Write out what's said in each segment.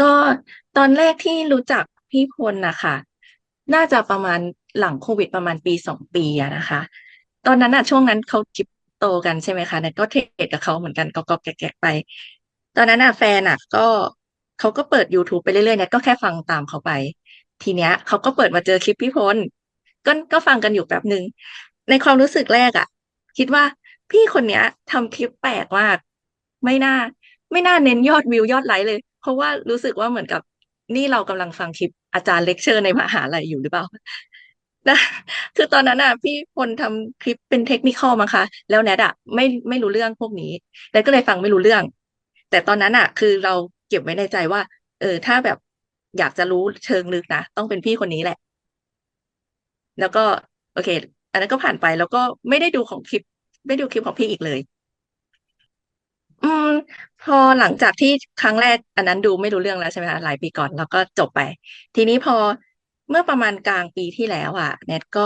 ก็ตอนแรกที่รู้จักพี่พลนะคะน่าจะประมาณหลังโควิดประมาณปีสองปีอะนะคะ ตอนนั้นอะช่วงนั้นเขาคริปโตกันใช่ไหมคะเนี่ยก็เทรดกับเขาเหมือนกันก็ก็แกะไป ตอนนั้นอะแฟนอะก็เขาก็เปิด YouTube ไปเรื่อยๆเนี่ยก็แค่ฟังตามเขาไป ทีเนี้ยเขาก็เปิดมาเจอคลิปพี่พลก็ก็ฟังกันอยู่แป๊บหนึ่งในความรู้สึกแรกอะคิดว่าพี่คนเนี้ยทำคลิปแปลกมากไม่น่า ไม่น่าเน้นยอดวิวยอดไลค์เลย เพราะว่ารู้สึกว่าเหมือนกับนี่เรากำลังฟังคลิปอาจารย์เลคเชอร์ในมหาลัยอยู่หรือเปล่านะคือตอนนั้นอะ พี่พลทำคลิปเป็นเทคนิคอลมั้งคะ แล้วแนทอะไม่ไม่รู้เรื่องพวกนี้แล้วก็เลยฟังไม่รู้เรื่อง แต่ตอนนั้นอะ คือเราเก็บไว้ในใจว่า เออ ถ้าแบบอยากจะรู้เชิงลึกนะ ต้องเป็นพี่คนนี้แหละ แล้วก็ โอเค อันนั้นก็ผ่านไปแล้วก็ไม่ได้ดูของคลิป ไม่ดูคลิปของพี่อีกเลย อืมพอหลังจากที่ครั้งแรกอันนั้นดูไม่รู้เรื่องแล้วใช่ไหมคะหลายปีก่อนแล้วก็จบไป ทีนี้พอเมื่อประมาณกลางปีที่แล้วอะเน็ตก็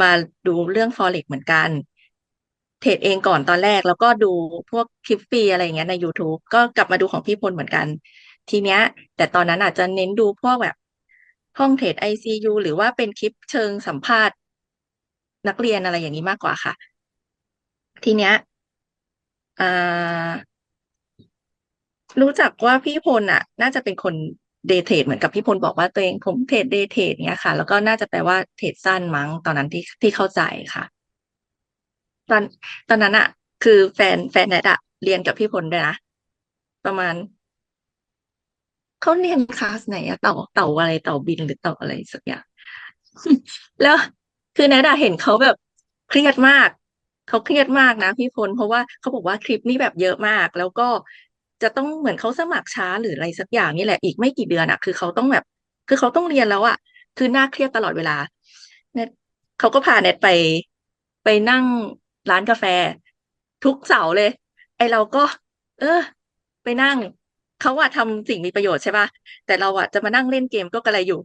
มาดูเรื่อง Forex เหมือนกัน เทรดเองก่อนตอนแรก แล้วก็ดูพวกคลิปฟรีอะไรอย่างเงี้ยใน YouTube ก็กลับมาดูของพี่พลเหมือนกัน ทีเนี้ย แต่ตอนนั้นอาจจะเน้นดูพวกแบบห้องเทรด ICU หรือว่าเป็นคลิปเชิงสัมภาษณ์ นักเรียนอะไรอย่างนี้มากกว่าค่ะ ทีเนี้ย อ่ารู้จักว่าพี่พลอะ น่าจะเป็นคนเดเทรดเหมือนกับพี่พลบอกว่าตัวเองผมเทรดเดเทรดเนี้ยค่ะ แล้วก็น่าจะแปลว่าเทรดสั้นมั้งตอนนั้นที่ที่เข้าใจค่ะ ตอนตอนนั้นอะ คือแฟนแฟนแนทอะเรียนกับพี่พลด้วยนะประมาณเขาเรียนคลาสไหนอะเต่าเต่าอะไรเต่าบินหรือเต่าอะไรสักอย่างแล้วคือแนทอะเห็นเขาแบบเครียดมาก เขาเครียดมากนะพี่พลเพราะว่าเขาบอกว่าคลิปนี้แบบเยอะมาก แล้วก็จะต้องเหมือนเขาสมัครช้าหรืออะไรสักอย่างนี่แหละอีกไม่กี่เดือนอะคือเขาต้องแบบ คือเขาต้องเรียนแล้วอะคือน่าเครียดตลอดเวลาเน็ตเขาก็พาเน็ตไปไปนั่งร้านกาแฟ ทุกเสาร์เลย ไอเราก็ เออ ไปนั่งเขาอะทำสิ่งมีประโยชน์ใช่ป่ะแต่เราอะจะมานั่งเล่นเกมก็กระไรอยู่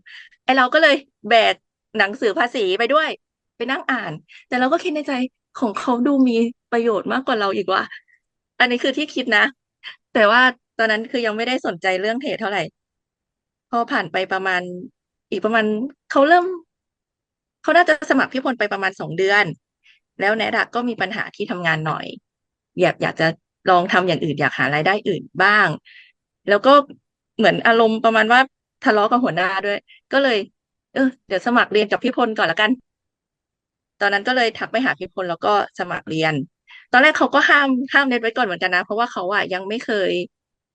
ไอเราก็เลยแบกหนังสือภาษีไปด้วย ไปนั่งอ่าน แต่เราก็คิดในใจ ของเขาดูมีประโยชน์มากกว่าเราอีกว่าอันนี้คือที่คิดนะ แต่ว่าตอนนั้นคือยังไม่ได้สนใจเรื่องเทรดเท่าไหร่ พอผ่านไปประมาณ อีกประมาณเขาเริ่มเขาน่าจะสมัครพี่พลไปประมาณสองเดือน แล้วแนทอะก็มีปัญหาที่ทำงานหน่อย อยากอยากจะลองทำอย่างอื่น อยากหารายได้อื่นบ้าง แล้วก็เหมือนอารมณ์ประมาณว่าทะเลาะกับหัวหน้าด้วย ก็เลย เออเดี๋ยวสมัครเรียนกับพี่พลก่อนละกัน ตอนนั้นก็เลยทักไปหาพี่พลแล้วก็สมัครเรียน ตอนแรกเขาก็ห้ามห้ามเน็ตไว้ก่อนเหมือนกันนะ เพราะว่าเขาอะยังไม่เคย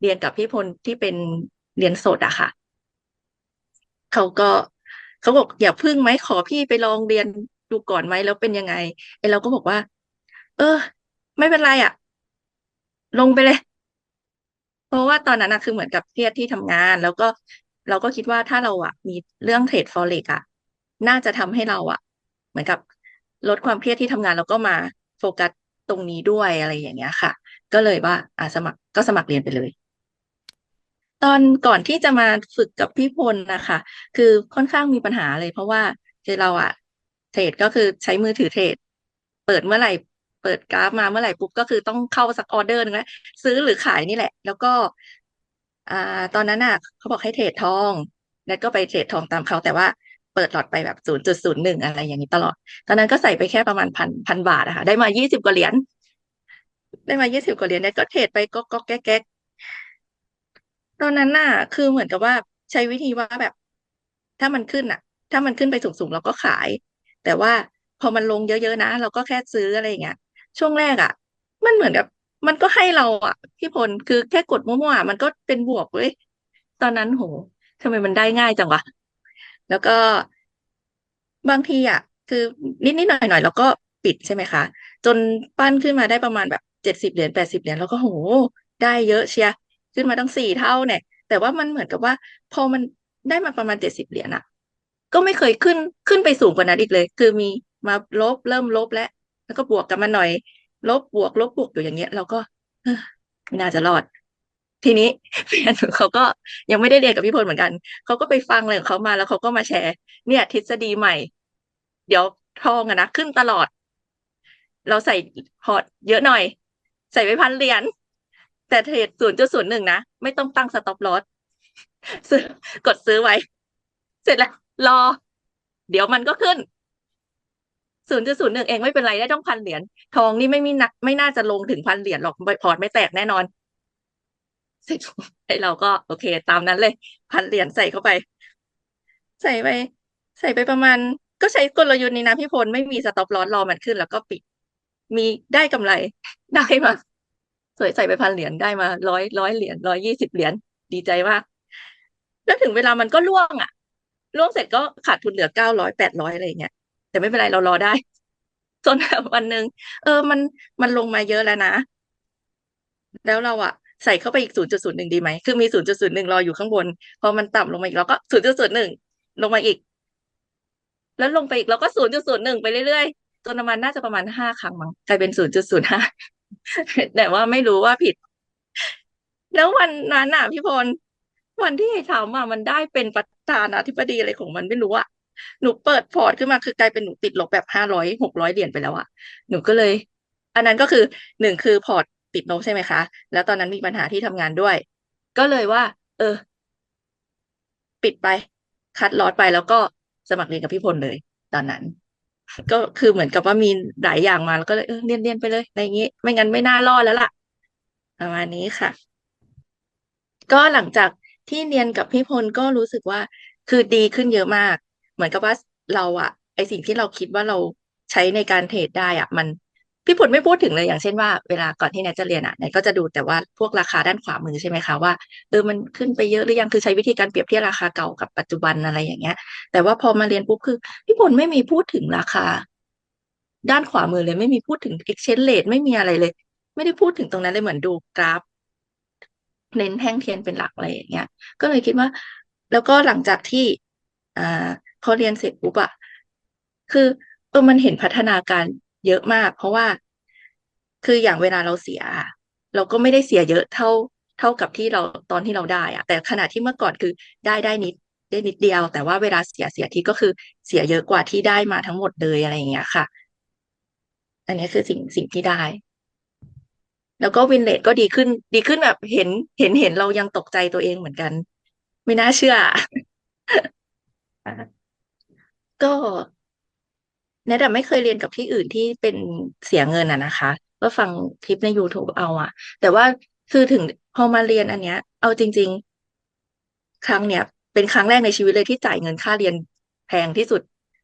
เรียนกับพี่พลที่เป็นเรียนสดอะค่ะ เขาก็เขาบอกอย่าพึ่งไหมขอพี่ไปลองเรียนดูก่อนไหมแล้วเป็นยังไงไอเราก็บอกว่า เออ ไม่เป็นไรอะลงไปเลย เพราะว่าตอนนั้นนะคือเหมือนกับเครียดที่ทำงาน แล้วก็เราก็คิดว่าถ้าเราอะมีเรื่องเทรดฟอเร็กอะน่าจะทำให้เราอะเหมือนกับ ลดความเครียดที่ทำงานแล้วก็มาโฟกัสตรงนี้ด้วยอะไรอย่างเงี้ยค่ะ ก็เลยว่าอ่าสมัครก็สมัครเรียนไปเลย ตอนก่อนที่จะมาฝึกกับพี่พลนะคะ คือค่อนข้างมีปัญหาเลยเพราะว่าคือเราอะเทรดก็คือใช้มือถือเทรดเปิดเมื่อไหร่เปิดกราฟมาเมื่อไหร่ปุ๊บก็คือต้องเข้าสักออเดอร์นึงแล้วซื้อหรือขายนี่แหละ แล้วก็อ่าตอนนั้นอะเขาบอกให้เทรดทอง แล้วก็ไปเทรดทองตามเขาแต่ว่า เปิดหลอดไปแบบศูนย์จุดศูนย์หนึ่งอะไรอย่างนี้ตลอด ตอนนั้นก็ใส่ไปแค่ประมาณพันพันบาทอะค่ะ ได้มายี่สิบกว่าเหรียญ ได้มายี่สิบกว่าเหรียญเนี่ยก็เทรดไปก็ก็แก๊กแก๊กตอนนั้นน่ะ คือเหมือนกับว่าใช้วิธีว่าแบบ ถ้ามันขึ้นอะถ้ามันขึ้นไปสูงๆเราก็ขาย แต่ว่าพอมันลงเยอะๆนะเราก็แค่ซื้ออะไรอย่างเงี้ย ช่วงแรกอะมันเหมือนกับ มันก็ให้เราอะพี่พลคือแค่กดมั่วๆมันก็เป็นบวกเว้ยตอนนั้นโหทำไมมันได้ง่ายจังวะ แล้วก็บางทีอะ คือนิดๆหน่อยๆเราก็ปิดใช่ไหมคะ จนปั้นขึ้นมาได้ประมาณแบบเจ็ดสิบเหรียญแปดสิบเหรียญแล้วก็โหได้เยอะเชียขึ้นมาตั้งสี่เท่าเนี่ย แต่ว่ามันเหมือนกับว่า พอมันได้มาประมาณเจ็ดสิบเหรียญอะ ก็ไม่เคยขึ้นขึ้นไปสูงกว่านั้นอีกเลย คือมีมาลบเริ่มลบแล้วแล้วก็บวกกันมาหน่อย ลบบวก ลบบวกอยู่อย่างเงี้ย เราก็เออไม่น่าจะรอด ทีนี้แฟนเขาก็ยังไม่ได้เรียนกับพี่พลเหมือนกัน เขาก็ไปฟังอะไรของเขามาแล้วเขาก็มาแชร์ เนี่ย ทฤษฎีใหม่ เดี๋ยวทองอะนะขึ้นตลอด เราใส่พอร์ตเยอะหน่อย ใส่ไปพันเหรียญแต่เทรดศูนย์จุดศูนย์หนึ่งนะ ไม่ต้องตั้งสต็อปลอสซื้อกดซื้อไว้ เสร็จแล้ว รอ เดี๋ยวมันก็ขึ้นศูนย์จุดศูนย์หนึ่งเองไม่เป็นไรได้ต้องพันเหรียญทองนี่ไม่มีนักไม่น่าจะลงถึงพันเหรียญหรอกพอร์ตไม่แตกแน่นอน เสร็จไอ้เราก็โอเค ตามนั้นเลย พันเหรียญใส่เข้าไป ใส่ไป ใส่ไปประมาณ ก็ใช้กลยุทธ์นี้นะพี่พลไม่มีสต็อปลอสรอมันขึ้น แล้วก็ปิด มีได้กำไรได้มาสวยใส่ไปพันเหรียญได้มาร้อยร้อยเหรียญร้อยยี่สิบเหรียญดีใจมากแล้วถึงเวลามันก็ล่วงอะล่วงเสร็จก็ขาดทุนเหลือเก้าร้อยแปดร้อยอะไรเงี้ยแต่ไม่เป็นไรเรารอได้จนวันหนึ่งเออมันมันลงมาเยอะแล้วนะ แล้วเราอะ ใส่เข้าไปอีกศูนย์จุดศูนย์หนึ่งดีไหม คือมีศูนย์จุดศูนย์หนึ่งรออยู่ข้างบน พอมันต่ำลงมาอีกเราก็ศูนย์จุดศูนย์หนึ่งลงมาอีก แล้วลงไปอีกเราก็ศูนย์จุดศูนย์หนึ่งไปเรื่อยๆจนประมาณน่าจะประมาณห้าครั้งมั้งกลายเป็นศูนย์จุดศูนย์ห้าแต่ว่าไม่รู้ว่าผิด แล้ววันนั้นอะพี่พล วันที่ทำอะมันได้เป็นประธานาธิบดีอะไรของมันไม่รู้อะหนูเปิดพอร์ตขึ้นมาคือกลายเป็นหนูติดลบแบบห้าร้อยหกร้อยเหรียญไปแล้วอะหนูก็เลย อันนั้นก็คือหนึ่งคือพอร์ต ติดลบใช่ไหมคะ แล้วตอนนั้นมีปัญหาที่ทำงานด้วย ก็เลยว่า เออ ปิดไป คัดลอตไปแล้วก็สมัครเรียนกับพี่พลเลย ตอนนั้น ก็คือเหมือนกับว่ามีหลายอย่างมาแล้วก็เลยเออเรียนเรียนไปเลยอะไรอย่างนี้ ไม่งั้นไม่น่ารอดแล้วล่ะประมาณนี้ค่ะ ก็หลังจากที่เรียนกับพี่พลก็รู้สึกว่า คือดีขึ้นเยอะมาก เหมือนกับว่าเราอะไอสิ่งที่เราคิดว่าเราใช้ในการเทรดได้อะมัน พี่พลไม่พูดถึงเลยอย่างเช่นว่าเวลาก่อนที่แนทจะเรียนอะแนทก็จะดูแต่ว่าพวกราคาด้านขวามือใช่ไหมคะว่าเออมันขึ้นไปเยอะหรือยังคือใช้วิธีการเปรียบเทียบราคาเก่ากับปัจจุบันอะไรอย่างเงี้ย แต่ว่าพอมาเรียนปุ๊บคือ พี่พลไม่มีพูดถึงราคา ด้านขวามือเลย ไม่มีพูดถึง exchange rate ไม่มีอะไรเลย ไม่ได้พูดถึงตรงนั้นเลยเหมือนดูกราฟเน้นแท่งเทียนเป็นหลักอะไรอย่างเงี้ย ก็เลยคิดว่า แล้วก็หลังจากที่อ่าพอเรียนเสร็จปุ๊บอะคือเออมันเห็นพัฒนาการ เยอะมาก เพราะว่าคืออย่างเวลาเราเสีย เราก็ไม่ได้เสียเยอะเท่าเท่ากับที่เราตอนที่เราได้อะแต่ขณะที่เมื่อก่อนคือได้ได้นิดได้นิดเดียว แต่ว่าเวลาเสียเสียทีก็คือเสียเยอะกว่าที่ได้มาทั้งหมดเลยอะไรอย่างเงี้ยค่ะ อันนี้คือสิ่งสิ่งที่ได้ แล้วก็วินเลทก็ดีขึ้น ดีขึ้นแบบเห็นเห็นเห็นเรายังตกใจตัวเองเหมือนกัน ไม่น่าเชื่อ ก็ แนทอะไม่เคยเรียนกับที่อื่นที่เป็นเสียเงินอะนะคะ ก็ฟังคลิปใน YouTube เอาอะแต่ว่าคือถึงพอมาเรียนอันเนี้ย เอาจริง ๆ ครั้งเนี้ยเป็นครั้งแรกในชีวิตเลยที่จ่ายเงินค่าเรียนแพงที่สุด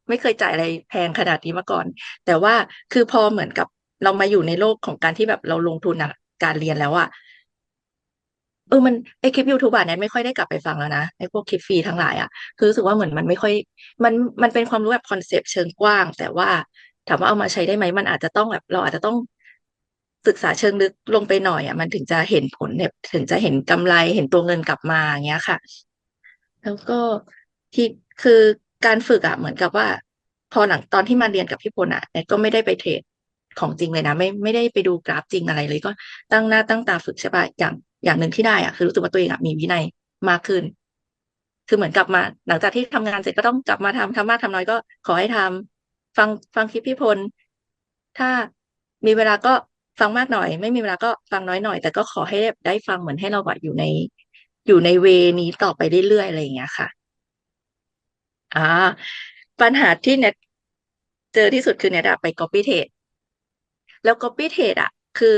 ไม่เคยจ่ายอะไรแพงขนาดนี้มาก่อน แต่ว่าคือพอเหมือนกับเรามาอยู่ในโลกของการที่แบบเราลงทุนอะการเรียนแล้วอะ เออมันไอคลิปยูทูบอะเนี่ยไม่ค่อยได้กลับไปฟังแล้วนะไอพวกคลิปฟรีทั้งหลายอะคือรู้สึกว่าเหมือนมันไม่ค่อยมันมันเป็นความรู้แบบคอนเซปต์เชิงกว้าง แต่ว่าถามว่าเอามาใช้ได้ไหมมันอาจจะต้องแบบเราอาจจะต้องศึกษาเชิงลึกลงไปหน่อยอะมันถึงจะเห็นผลเนี่ยถึงจะเห็นกำไรเห็นตัวเงินกลับมาอย่างเงี้ยค่ะ แล้วก็ที่คือการฝึกอะเหมือนกับว่า พอหลังตอนที่มาเรียนกับพี่พลอะเนี่ยก็ไม่ได้ไปเทรดของจริงเลยนะ ไม่ไม่ได้ไปดูกราฟจริงอะไรเลยก็ตั้งหน้าตั้งตาฝึกใช่ปะอย่าง อย่างหนึ่งที่ได้อะคือรู้สึกว่าตัวเองอะมีวินัยมากขึ้น คือเหมือนกลับมา หลังจากที่ทำงานเสร็จก็ต้องกลับมาทำทำมากทำน้อยก็ขอให้ทำฟังฟังคลิปพี่พล ถ้ามีเวลาก็ฟังมากหน่อย ไม่มีเวลาก็ฟังน้อยหน่อย แต่ก็ขอให้ได้ฟังเหมือนให้เราแบบอยู่ในอยู่ในเวนี้ต่อไปเรื่อยๆอะไรอย่างเงี้ยค่ะ อ่า ปัญหาที่เน็ตเจอที่สุดคือเน็ตไป copy trade แล้ว copy trade อะ คือ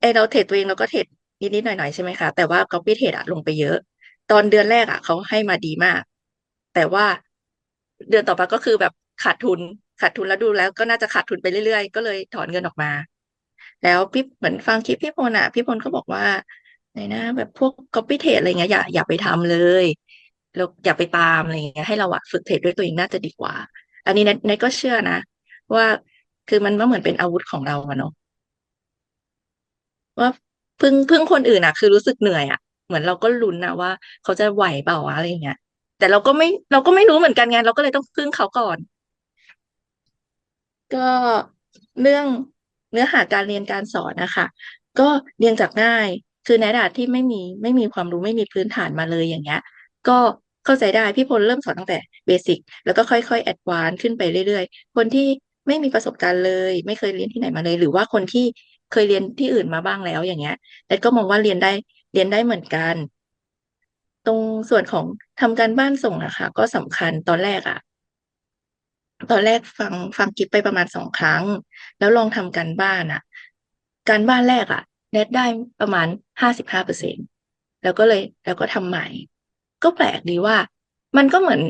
ไอเราเทรดตัวเองเราก็เทรด นิดๆหน่อยๆใช่ไหมคะ แต่ว่า copy trade อะลงไปเยอะ ตอนเดือนแรกอะเขาให้มาดีมาก แต่ว่าเดือนต่อไปก็คือแบบขาดทุนขาดทุนแล้วดูแล้วก็น่าจะขาดทุนไปเรื่อยๆ ก็เลยถอนเงินออกมา แล้วพี่เหมือนฟังคลิปพี่พลอะพี่พลก็บอกว่าไหนนะ แบบพวก copy trade อะไรเงี้ยอย่าอย่าไปทำเลยแล้วอย่าไปตามอะไรเงี้ยให้เราอะฝึกเทรดด้วยตัวเองน่าจะดีกว่า อันนี้เนทก็เชื่อนะ ว่าคือมันก็เหมือนเป็นอาวุธของเราอะเนาะว่า พึ่งพึ่งคนอื่นอะคือรู้สึกเหนื่อยอะเหมือนเราก็ลุ้นนะว่า เขาจะไหวเปล่าวะอะไรเงี้ยแต่เราก็ไม่เราก็ไม่รู้เหมือนกันไงเราก็เลยต้องพึ่งเขาก่อน ก็เรื่องเนื้อหาการเรียนการสอนนะคะก็เรียนจากง่าย คือแนระดาที่ไม่มีไม่มีความรู้ไม่มีพื้นฐานมาเลยอย่างเงี้ย ก็เข้าใจได้พี่พลเริ่มสอนตั้งแต่เบสิกแล้วก็ค่อยๆแอดวานซ์ขึ้นไปเรื่อยๆ คนที่ไม่มีประสบการณ์เลย ไม่เคยเรียนที่ไหนมาเลย หรือว่าคนที่ เคยเรียนที่อื่นมาบ้างแล้วอย่างเงี้ยแนทก็มองว่าเรียนได้เรียนได้เหมือนกัน ตรงส่วนของทำการบ้านส่งนะคะก็สำคัญตอนแรกอะตอนแรกฟังฟังคลิปไปประมาณสองครั้ง แล้วลองทำการบ้านอะการบ้านแรกอะแนทได้ประมาณห้าสิบห้าเปอร์เซ็นแล้วก็เลยแล้วก็ทำใหม่ ก็แปลกดีว่า มันก็เหมือน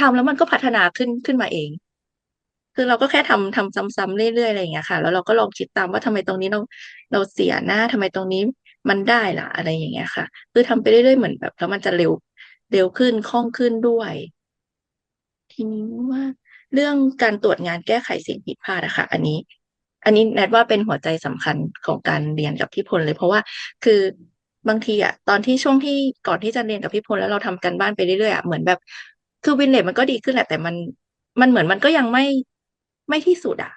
ทำแล้วมันก็พัฒนาขึ้นขึ้นมาเอง คือเราก็แค่ทำทำซ้ำๆเรื่อยๆอะไรอย่างเงี้ยค่ะ แล้วเราก็ลองคิดตามว่าทำไมตรงนี้เราเราเสียหน้าทำไมตรงนี้มันได้ล่ะอะไรอย่างเงี้ยค่ะ คือทำไปเรื่อยๆเหมือนแบบแล้วมันจะเร็วเร็วขึ้นคล่องขึ้นด้วย ทีนี้ว่าเรื่องการตรวจงานแก้ไขสิ่งผิดพลาดอะค่ะ อันนี้ อันนี้แนทว่าเป็นหัวใจสำคัญของการเรียนกับพี่พลเลย เพราะว่าคือบางทีอะตอนที่ช่วงที่ก่อนที่จะเรียนกับพี่พลแล้วเราทำกันบ้านไปเรื่อยๆอะเหมือนแบบคือวินเลทมันก็ดีขึ้นแหละแต่มันมันเหมือนมันก็ยังไม่ ไม่ที่สุดอะ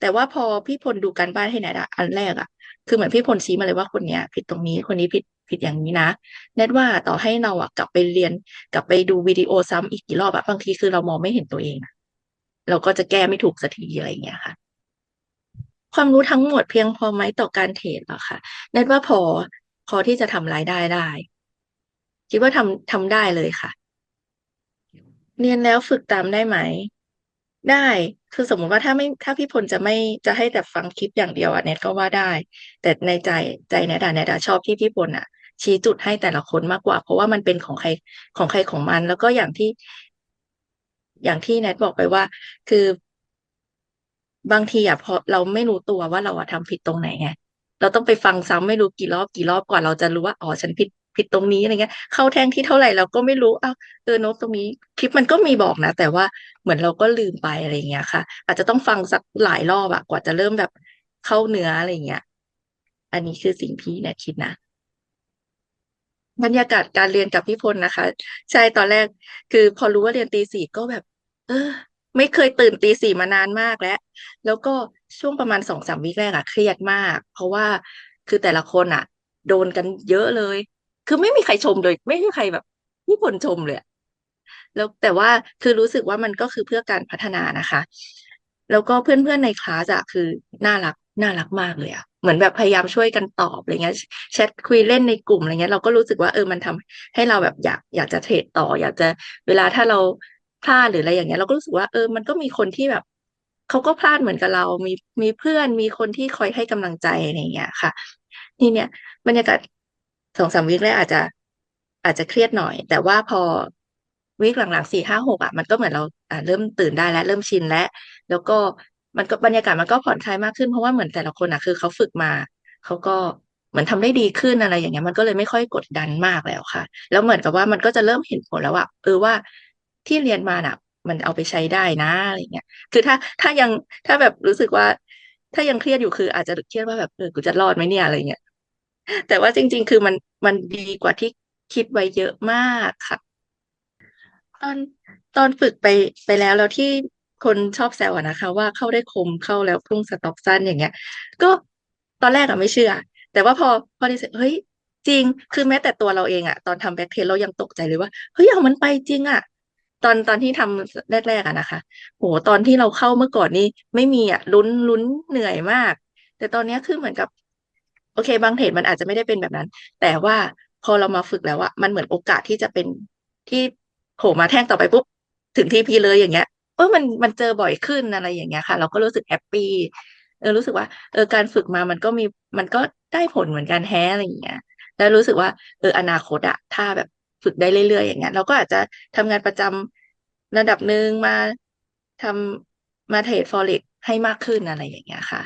แต่ว่าพอพี่พลดูการบ้านให้แนทอะอันแรกอะคือเหมือนพี่พลชี้มาเลยว่าคนเนี้ย ผิดตรงนี้คนนี้ผิดผิดอย่างนี้นะแนทว่าต่อให้เราอะกลับไปเรียน กลับไปดูวิดีโอซ้ำอีกกี่รอบอะบางทีคือเรามองไม่เห็นตัวเองอะเราก็จะแก้ไม่ถูกสักทีอะไรอย่างเงี้ยค่ะ ความรู้ทั้งหมดเพียงพอไหมต่อการเทรดหรอคะแนทว่าพอพอที่จะทำรายได้ได้ คิดว่าทำทำได้เลยค่ะ เรียนแล้วฝึกตามได้ไหม ได้ คือสมมติว่าถ้าไม่ถ้าพี่พลจะไม่จะให้แต่ฟังคลิปอย่างเดียวอะเน็ตก็ว่าได้ แต่ในใจใจเน็ตอะเน็ตอะชอบที่พี่พลอะชี้จุดให้แต่ละคนมากกว่า เพราะว่ามันเป็นของใครของใครของมัน แล้วก็อย่างที่ อย่างที่แนทบอกไปว่า คือบางทีอะพอเราไม่รู้ตัวว่าเราอะทำผิดตรงไหนไงเราต้องไปฟังซ้ำไม่รู้กี่รอบกี่รอบกว่าเราจะรู้ว่าอ๋อฉันผิด ผิดตรงนี้อะไรเงี้ย เข้าแท่งที่เท่าไหร่เราก็ไม่รู้อ้าวเออโน้ตตรงนี้คลิปมันก็มีบอกนะ แต่ว่าเหมือนเราก็ลืมไปอะไรเงี้ยค่ะ อาจจะต้องฟังสักหลายรอบอะกว่าจะเริ่มแบบเข้าเนื้ออะไรเงี้ย อันนี้คือสิ่งที่แนทคิดนะบรรยากาศการเรียนกับพี่พลนะคะ ใช่ตอนแรกคือพอรู้ว่าเรียนตีสี่ก็แบบ เออ ไม่เคยตื่นตีสี่มานานมากแล้ว แล้วก็ช่วงประมาณสองสามวีคแรกอะเครียดมาก เพราะว่าคือแต่ละคนอะโดนกันเยอะเลย คือไม่มีใครชมเลย ไม่มีใครแบบพี่พลชมเลยแล้วแต่ว่าคือรู้สึกว่ามันก็คือเพื่อการพัฒนานะคะ แล้วก็เพื่อนๆในคลาสอะคือน่ารักน่ารักมากเลยอะเหมือนแบบพยายามช่วยกันตอบอะไรเงี้ยแชทคุยเล่นในกลุ่มอะไรเงี้ยเราก็รู้สึกว่าเออมันทำให้เราแบบอยากอยากจะเทรดต่อ อยากจะเวลาถ้าเราพลาดหรืออะไรอย่างเงี้ย เราก็รู้สึกว่าเออมันก็มีคนที่แบบเขาก็พลาดเหมือนกับเรา มีมีเพื่อนมีคนที่คอยให้กำลังใจอะไรเงี้ยค่ะ นี่เนี่ยบรรยากาศ สองสามวีคแรกอาจจะอาจจะเครียดหน่อย แต่ว่าพอวีคหลังๆสี่ห้าหกอะมันก็เหมือนเราอ่าเริ่มตื่นได้แล้วเริ่มชินแล้วแล้วก็มันก็บรรยากาศมันก็ผ่อนคลายมากขึ้นเพราะว่าเหมือนแต่ละคนอะคือเขาฝึกมาเขาก็เหมือนทำได้ดีขึ้นอะไรอย่างเงี้ยมันก็เลยไม่ค่อยกดดันมากแล้วค่ะ แล้วเหมือนกับว่ามันก็จะเริ่มเห็นผลแล้วว่าเออว่าที่เรียนมาน่ะ มันเอาไปใช้ได้นะอะไรเงี้ยคือถ้าถ้ายังถ้าแบบรู้สึกว่า ถ้ายังเครียดอยู่คืออาจจะเครียดว่าแบบเออกูจะรอดไหมเนี่ยอะไรเงี้ย แต่ว่าจริง ๆ คือมันมันดีกว่าที่คิดไว้เยอะมากค่ะ ตอนตอนฝึกไปไปแล้วแล้วที่คนชอบแซวอะนะคะ ว่าเข้าได้คมเข้าแล้วพุ่งสต็อปสั้นอย่างเงี้ย ก็ตอนแรกอะไม่เชื่อ แต่ว่าพอพอดีเสร็จเฮ้ยจริง คือแม้แต่ตัวเราเองอะตอนทำแบ็คเทสเรายังตกใจเลยว่าเฮ้ยเอามันไปจริงอะตอนตอนที่ทำแรกๆอะนะคะ โหตอนที่เราเข้าเมื่อก่อนนี้ไม่มีอะลุ้นลุ้นเหนื่อยมาก แต่ตอนนี้คือเหมือนกับ โอเค บางเทรดมันอาจจะไม่ได้เป็นแบบนั้น แต่ว่าพอเรามาฝึกแล้วอะมันเหมือนโอกาสที่จะเป็นที่โผล่มาแท่งต่อไปปุ๊บถึงที่พีเลยอย่างเงี้ยเออมันมันเจอบ่อยขึ้นอะไรอย่างเงี้ยค่ะ เราก็รู้สึกแฮปปี้เออรู้สึกว่าเออการฝึกมามันก็มีมันก็ได้ผลเหมือนกันแฮอะไรอย่างเงี้ยแล้วรู้สึกว่าเอออนาคตอะถ้าแบบฝึกได้เรื่อย ๆ อย่างเงี้ยเราก็อาจจะทำงานประจำระดับหนึ่งมาทำมาเทรดฟอเร็กให้มากขึ้นอะไรอย่างเงี้ยค่ะ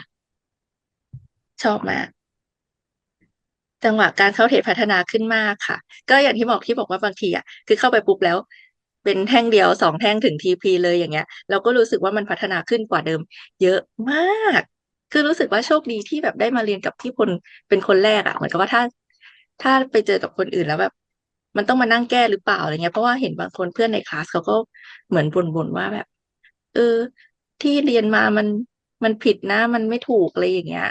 ชอบมาก จังหวะการเข้าเทรดพัฒนาขึ้นมากค่ะ ก็อย่างที่บอกที่บอกว่าบางทีอะคือเข้าไปปุ๊บแล้ว เป็นแท่งเดียวสองแท่งถึงทีพีเลยอย่างเงี้ย เราก็รู้สึกว่ามันพัฒนาขึ้นกว่าเดิม เยอะมาก คือรู้สึกว่าโชคดีที่แบบได้มาเรียนกับพี่พลเป็นคนแรกอะเหมือนกับว่าถ้า ถ้าไปเจอกับคนอื่นแล้วแบบมันต้องมานั่งแก้หรือเปล่าอะไรเงี้ยเพราะว่าเห็นบางคนเพื่อนในคลาสเขาก็เหมือนบ่นๆว่าแบบ เออ ที่เรียนมามันมันผิดนะ มันไม่ถูกอะไรอย่างเงี้ย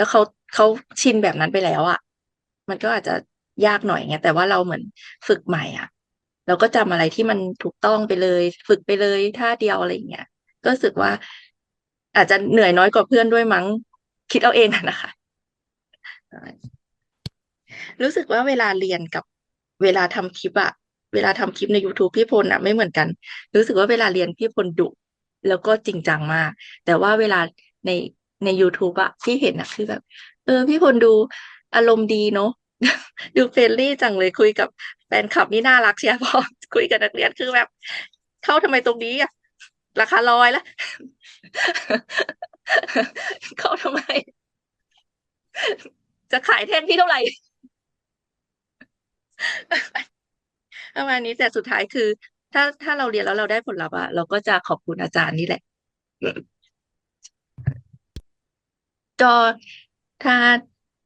แล้วเขาเขาชินแบบนั้นไปแล้วอะ มันก็อาจจะยากหน่อยไงแต่ว่าเราเหมือนฝึกใหม่อะ เราก็จำอะไรที่มันถูกต้องไปเลย ฝึกไปเลยท่าเดียวอะไรอย่างเงี้ยก็รู้สึกว่าอาจจะเหนื่อยน้อยกว่าเพื่อนด้วยมั้ง คิดเอาเองอะนะคะ รู้สึกว่าเวลาเรียนกับเวลาทำคลิปอะเวลาทำคลิปใน YouTube พี่พลอะไม่เหมือนกัน รู้สึกว่าเวลาเรียนพี่พลดุแล้วก็จริงจังมาก แต่ว่าเวลาใน ใน YouTube อะที่เห็นอะคือแบบ เออ พี่พลดูอารมณ์ดีเนาะดูเฟรนลี่จังเลยคุยกับแฟนคลับนี่น่ารักเชียวพอคุยกับนักเรียนคือแบบ เข้าทำไมตรงนี้อะราคาลอยล้วเข้าทำไม จะขายแท่งพี่เท่าไหร่ประมาณนี้แต่สุดท้ายคือ ถ้าถ้าเราเรียนแล้วเราได้ผลลัพธ์อะเราก็จะขอบคุณอาจารย์นี่แหละ ก็ถ้า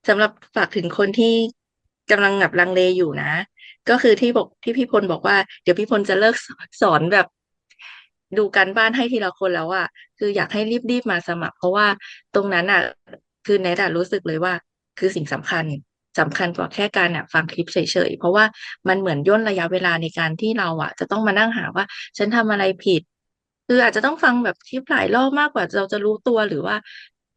สำหรับฝากถึงคนที่กำลังแบบลังเลอยู่นะ ก็คือที่บอกที่พี่พลบอกว่าเดี๋ยวพี่พลจะเลิกสอนแบบดูการบ้านให้ทีละคนแล้วอะคืออยากให้รีบๆมาสมัคร เพราะว่าตรงนั้นอะคือเนทอะรู้สึกเลยว่า คือสิ่งสำคัญสำคัญกว่าแค่การอะฟังคลิปเฉยๆเพราะว่ามันเหมือนย่นระยะเวลาในการที่เราอะจะต้องมานั่งหาว่า ฉันทำอะไรผิด คืออาจจะต้องฟังแบบคลิปหลายรอบมากกว่าเราจะรู้ตัวหรือว่า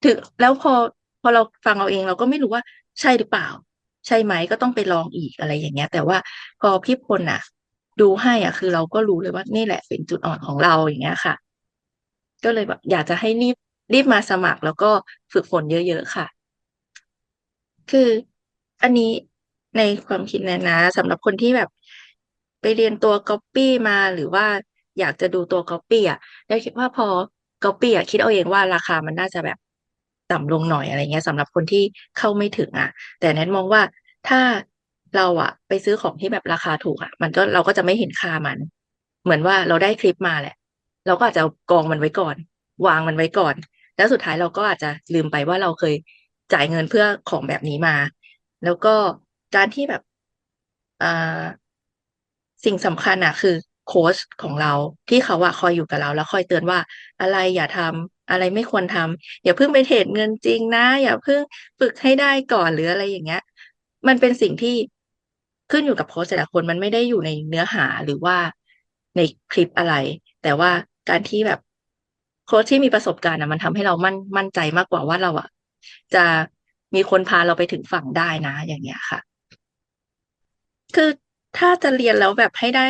ถึงแล้วพอพอเราฟังเอาเองเราก็ไม่รู้ว่าใช่หรือเปล่า ใช่ไหมก็ต้องไปลองอีกอะไรอย่างเงี้ย แต่ว่าพอพี่พลน่ะ ดูให้อะ คือเราก็รู้เลยว่านี่แหละเป็นจุดอ่อนของเราอย่างเงี้ยค่ะ ก็เลยแบบอยากจะให้รีบรีบมาสมัครแล้วก็ฝึกฝนเยอะๆค่ะ คืออันนี้ในความคิดแนะนะสำหรับคนที่แบบไปเรียนตัวก๊อปปี้มาหรือว่าอยากจะดูตัวก๊อปปี้อะได้คิดว่าพอก๊อปปี้อะคิดเอาเองว่าราคามันน่าจะแบบ ต่ำลงหน่อยอะไรเงี้ยสำหรับคนที่เข้าไม่ถึงอะ แต่แนทมองว่าถ้าเราอะไปซื้อของที่แบบราคาถูกอะมันก็เราก็จะไม่เห็นค่ามัน เหมือนว่าเราได้คลิปมาแหละ เราก็อาจจะกองมันไว้ก่อน วางมันไว้ก่อน แล้วสุดท้ายเราก็อาจจะลืมไปว่าเราเคยจ่ายเงินเพื่อของแบบนี้มา แล้วก็การที่แบบอ่าสิ่งสำคัญอะคือโค้ชของเราที่เขาอะคอยอยู่กับเรา แล้วคอยเตือนว่าอะไรอย่าทำ อะไรไม่ควรทำอย่าเพิ่งไปเทรดเงินจริงนะ อย่าเพิ่งฝึกให้ได้ก่อนหรืออะไรอย่างเงี้ย มันเป็นสิ่งที่ขึ้นอยู่กับโค้ชแต่ละคนมันไม่ได้อยู่ในเนื้อหาหรือว่าในคลิปอะไร แต่ว่าการที่แบบโค้ชที่มีประสบการณ์อะมันทำให้เรามั่นมั่นใจมากกว่าว่าเราอะจะมีคนพาเราไปถึงฝั่งได้นะ อย่างเงี้ยค่ะ คือถ้าจะเรียนแล้วแบบให้ได้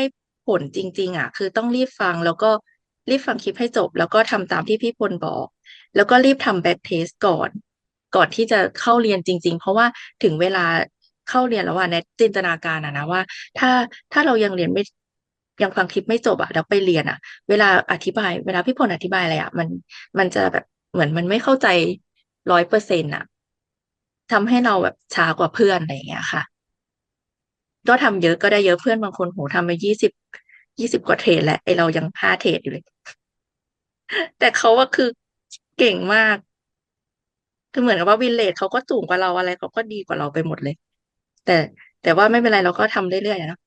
ผลจริง ๆอะคือต้องรีบฟังแล้วก็ รีบฟังคลิปให้จบ แล้วก็ทำตามที่พี่พลบอก แล้วก็รีบทำแบ็กเทสก่อน ก่อนที่จะเข้าเรียนจริง ๆ เพราะว่าถึงเวลาเข้าเรียนแล้วว่าในจินตนาการอะนะว่า ถ้าถ้าเรายังเรียนไม่ยังฟังคลิปไม่จบอะแล้วไปเรียนอะเวลาอธิบาย เวลาพี่พลอธิบายอะไรอะมันมันจะแบบเหมือนมันไม่เข้าใจร้อยเปอร์เซ็นต์อะทำให้เราแบบช้ากว่าเพื่อนอะไรอย่างเงี้ยค่ะ ก็ทำเยอะก็ได้เยอะเพื่อนบางคนโหทำมายี่สิบยี่สิบกว่าเทรดแหละไอเรายังห้าเทรดอยู่เลย แต่เขาว่าคือเก่งมาก คือเหมือนกับว่าวินเลทเขาก็สูงกว่าเราอะไรเขาก็ดีกว่าเราไปหมดเลย แต่แต่ว่าไม่เป็นไรเราก็ทำเรื่อยๆนะ